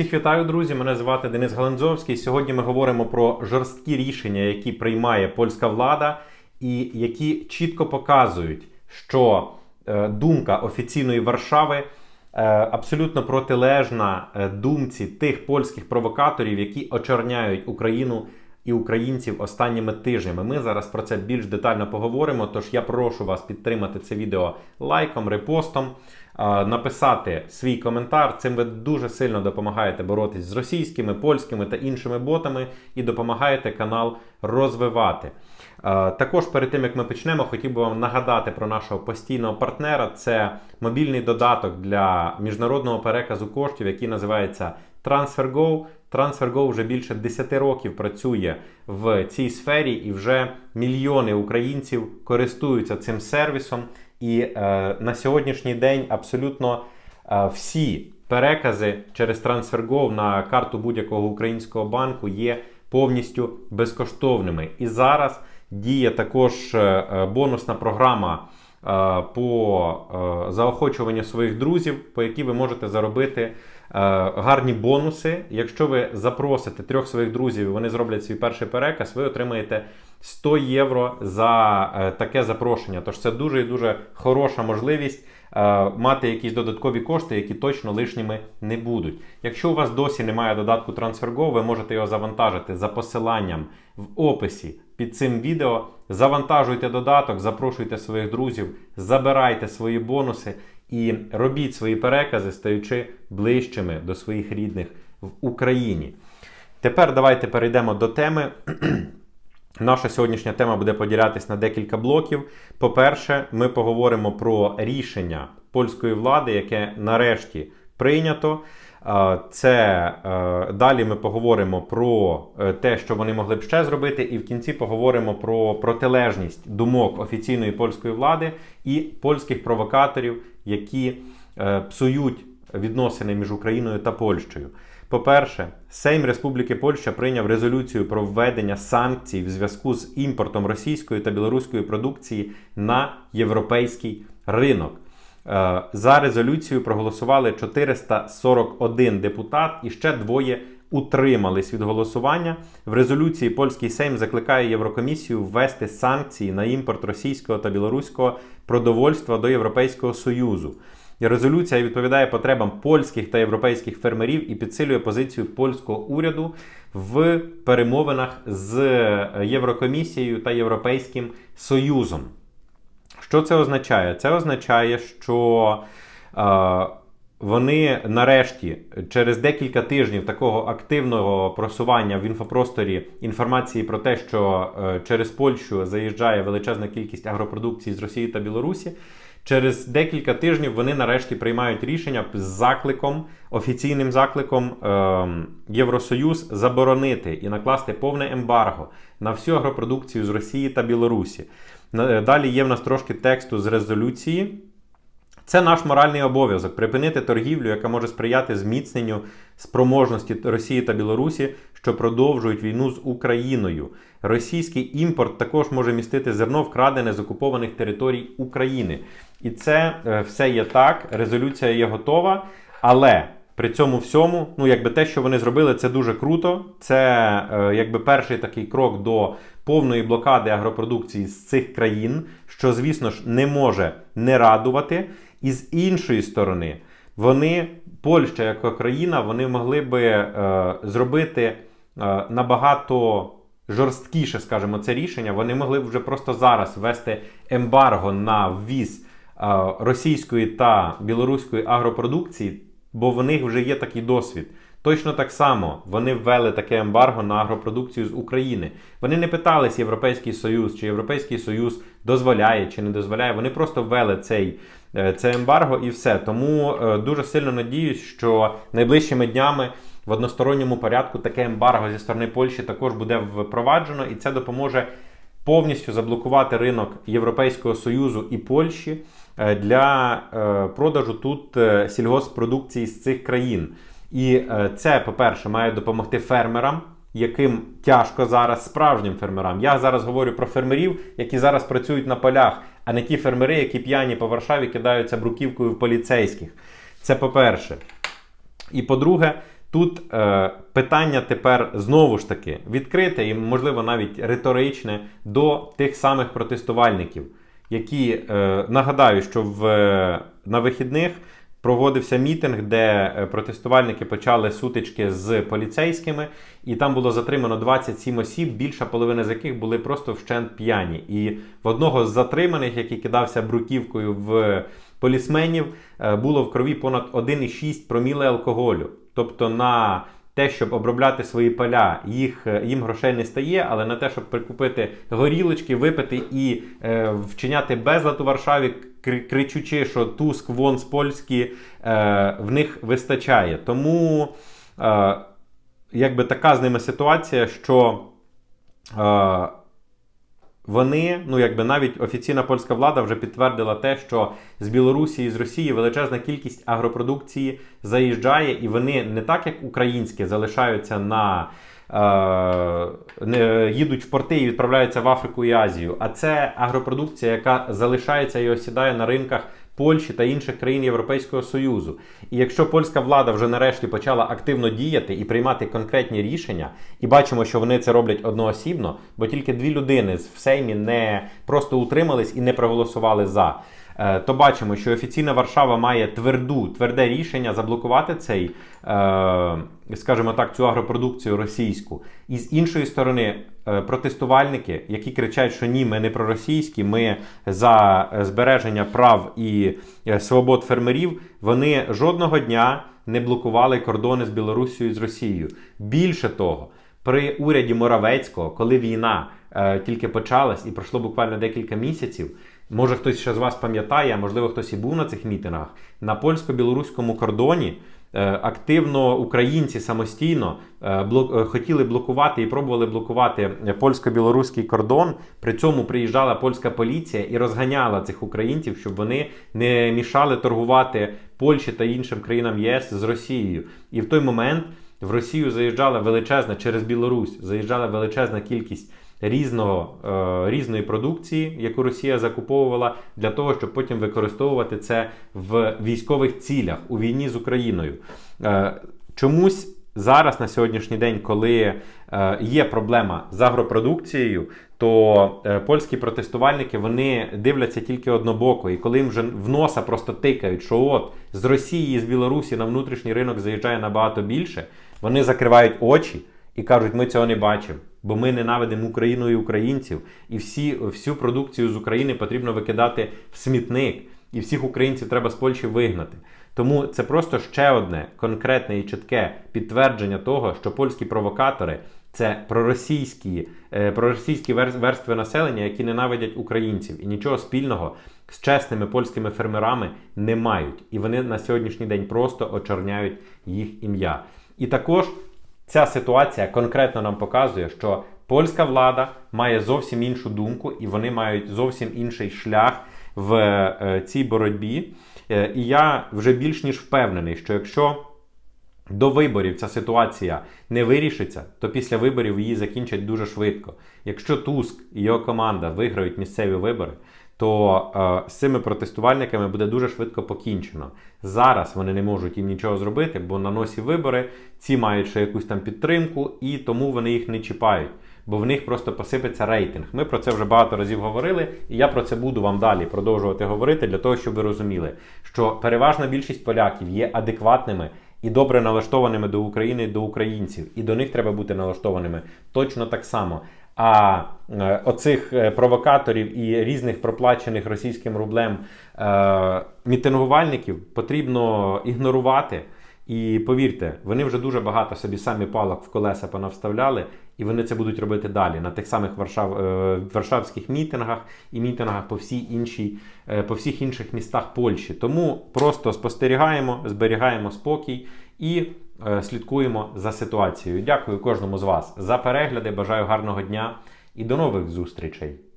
Всіх вітаю, друзі! Мене звати Денис Галанзовський. Сьогодні ми говоримо про жорсткі рішення, які приймає польська влада, і які чітко показують, що е, думка офіційної Варшави е, абсолютно протилежна е, думці тих польських провокаторів, які очорняють Україну і українців останніми тижнями. Ми зараз про це більш детально поговоримо. Тож я прошу вас підтримати це відео лайком, репостом, написати свій коментар. Цим ви дуже сильно допомагаєте боротись з російськими, польськими та іншими ботами і допомагаєте канал розвивати. Також перед тим як ми почнемо, хотів би вам нагадати про нашого постійного партнера. Це мобільний додаток для міжнародного переказу коштів, який називається TransferGo. TransferGo вже більше 10 років працює в цій сфері, і вже мільйони українців користуються цим сервісом. І е, на сьогоднішній день абсолютно е, всі перекази через TransferGo на карту будь-якого українського банку є повністю безкоштовними. І зараз діє також е, е, бонусна програма по е, заохочуванню своїх друзів, по якій ви можете заробити е, гарні бонуси. Якщо ви запросите трьох своїх друзів, і вони зроблять свій перший переказ, ви отримаєте 100 євро за е, таке запрошення. Тож це дуже і дуже хороша можливість е, мати якісь додаткові кошти, які точно лишніми не будуть. Якщо у вас досі немає додатку TransferGo, ви можете його завантажити за посиланням в описі під цим відео. Завантажуйте додаток, запрошуйте своїх друзів, забирайте свої бонуси і робіть свої перекази, стаючи ближчими до своїх рідних в Україні. Тепер давайте перейдемо до теми. Наша сьогоднішня тема буде поділятись на декілька блоків. По-перше, ми поговоримо про рішення польської влади, яке нарешті прийнято. Це е, далі ми поговоримо про е, те, що вони могли б ще зробити, і в кінці поговоримо про протилежність думок офіційної польської влади і польських провокаторів, які е, псують відносини між Україною та Польщею. По-перше, Сейм Республіки Польща прийняв резолюцію про введення санкцій в зв'язку з імпортом російської та білоруської продукції на європейський ринок. Е, За резолюцію проголосували 441 депутат і ще двоє утримались від голосування. В резолюції польський Сейм закликає Єврокомісію ввести санкції на імпорт російського та білоруського продовольства до Європейського Союзу. Резолюція відповідає потребам польських та європейських фермерів і підсилює позицію польського уряду в перемовинах з Єврокомісією та Європейським Союзом. Що це означає? Це означає, що е, вони нарешті через декілька тижнів такого активного просування в інфопросторі інформації про те, що е, через Польщу заїжджає величезна кількість агропродукції з Росії та Білорусі. Через декілька тижнів вони нарешті приймають рішення з закликом, офіційним закликом е, Євросоюз заборонити і накласти повне ембарго на всю агропродукцію з Росії та Білорусі. Далі є в нас трошки тексту з резолюції. Це наш моральний обов'язок припинити торгівлю, яка може сприяти зміцненню спроможності Росії та Білорусі, що продовжують війну з Україною. Російський імпорт також може містити зерно, вкрадене з окупованих територій України. І це е, все є так. Резолюція є готова, але. При цьому всьому, ну якби те, що вони зробили, це дуже круто. Це е, якби перший такий крок до повної блокади агропродукції з цих країн, що, звісно ж, не може не радувати. І з іншої сторони, вони, Польща як країна, вони могли би е, зробити е, набагато жорсткіше, скажімо, це рішення. Вони могли б вже просто зараз ввести ембарго на ввіз е, російської та білоруської агропродукції, бо в них вже є такий досвід. Точно так само вони ввели таке ембарго на агропродукцію з України. Вони не питались Європейський Союз, чи Європейський Союз дозволяє чи не дозволяє. Вони просто ввели цей, це ембарго і все. Тому е, дуже сильно надіюсь, що найближчими днями в односторонньому порядку таке ембарго зі сторони Польщі також буде впроваджено, і це допоможе повністю заблокувати ринок Європейського Союзу і Польщі е, для е, продажу тут е, сільгоспродукції з цих країн. І е, це, по-перше, має допомогти фермерам, яким тяжко зараз справжнім фермерам. Я зараз говорю про фермерів, які зараз працюють на полях, а не ті фермери, які п'яні по Варшаві кидаються бруківкою в поліцейських. Це по-перше. І по-друге, Тут е, питання тепер знову ж таки відкрите і, можливо, навіть риторичне до тих самих протестувальників, які е, нагадаю, що в, на вихідних проводився мітинг, де е, протестувальники почали сутички з поліцейськими, і там було затримано 27 осіб, більша половина з яких були просто вщент п'яні. І в одного з затриманих, який кидався бруківкою в полісменів, е, було в крові понад 1,6 проміли алкоголю. Тобто на те, щоб обробляти свої поля, їх, е, їм грошей не стає, але на те, щоб прикупити горілочки, випити і е, вчиняти безлад у Варшаві, кричучи, що Туск вон з Польські, е, в них вистачає. Тому е, якби така з ними ситуація, що е, вони, ну якби навіть офіційна польська влада вже підтвердила те, що з Білорусі і з Росії величезна кількість агропродукції заїжджає, і вони не так, як українські, залишаються на е, їдуть в порти і відправляються в Африку і Азію. А це агропродукція, яка залишається і осідає на ринках. Польщі та інших країн Європейського Союзу. І якщо польська влада вже нарешті почала активно діяти і приймати конкретні рішення, і бачимо, що вони це роблять одноосібно, бо тільки дві людини в Сеймі не просто утримались і не проголосували за. Е, То бачимо, що офіційна Варшава має тверду, тверде рішення заблокувати цей, е, скажімо так, цю агропродукцію російську. І з іншої сторони, е, протестувальники, які кричать, що ні, ми не проросійські, ми за збереження прав і свобод фермерів, вони жодного дня не блокували кордони з Білорусією і з Росією. Більше того, при уряді Моравецького, коли війна тільки почалась і пройшло буквально декілька місяців. Може хтось ще з вас пам'ятає, можливо хтось і був на цих мітингах. На польсько-білоруському кордоні е, активно українці самостійно е, е, хотіли блокувати і пробували блокувати польсько-білоруський кордон. При цьому приїжджала польська поліція і розганяла цих українців, щоб вони не мішали торгувати Польщі та іншим країнам ЄС з Росією. І в той момент в Росію заїжджала величезна через Білорусь, заїжджала величезна кількість різного, е, різної продукції, яку Росія закуповувала для того, щоб потім використовувати це в військових цілях у війні з Україною. Е, чомусь зараз на сьогоднішній день, коли е, є проблема з агропродукцією, то е, польські протестувальники вони дивляться тільки однобоко, і коли їм вже в носа просто тикають, що от з Росії і з Білорусі на внутрішній ринок заїжджає набагато більше, вони закривають очі і кажуть, ми цього не бачимо. Бо ми ненавидимо Україну і українців, і всі, всю продукцію з України потрібно викидати в смітник, і всіх українців треба з Польщі вигнати. Тому це просто ще одне конкретне і чітке підтвердження того, що польські провокатори це проросійські, е, проросійські верстви населення, які ненавидять українців, і нічого спільного з чесними польськими фермерами не мають. І вони на сьогоднішній день просто очорняють їх ім'я. І також Ця ситуація конкретно нам показує, що польська влада має зовсім іншу думку, і вони мають зовсім інший шлях в е, цій боротьбі. Е, І я вже більш ніж впевнений, що якщо до виборів ця ситуація не вирішиться, то після виборів її закінчать дуже швидко. Якщо Туск і його команда виграють місцеві вибори, то е, з цими протестувальниками буде дуже швидко покінчено. Зараз вони не можуть їм нічого зробити, бо на носі вибори ці мають ще якусь там підтримку, і тому вони їх не чіпають. Бо в них просто посипеться рейтинг. Ми про це вже багато разів говорили, і я про це буду вам далі продовжувати говорити для того, щоб ви розуміли, що переважна більшість поляків є адекватними і добре налаштованими до України до українців, і до них треба бути налаштованими точно так само. А е, оцих е, провокаторів і різних проплачених російським рублем е, мітингувальників потрібно ігнорувати. І повірте, вони вже дуже багато собі самі палок в колеса понавставляли, і вони це будуть робити далі на тих самих Варшав, варшавських мітингах і мітингах по всій іншій, по всіх інших містах Польщі. Тому просто спостерігаємо, зберігаємо спокій і слідкуємо за ситуацією. Дякую кожному з вас за перегляди. Бажаю гарного дня і до нових зустрічей.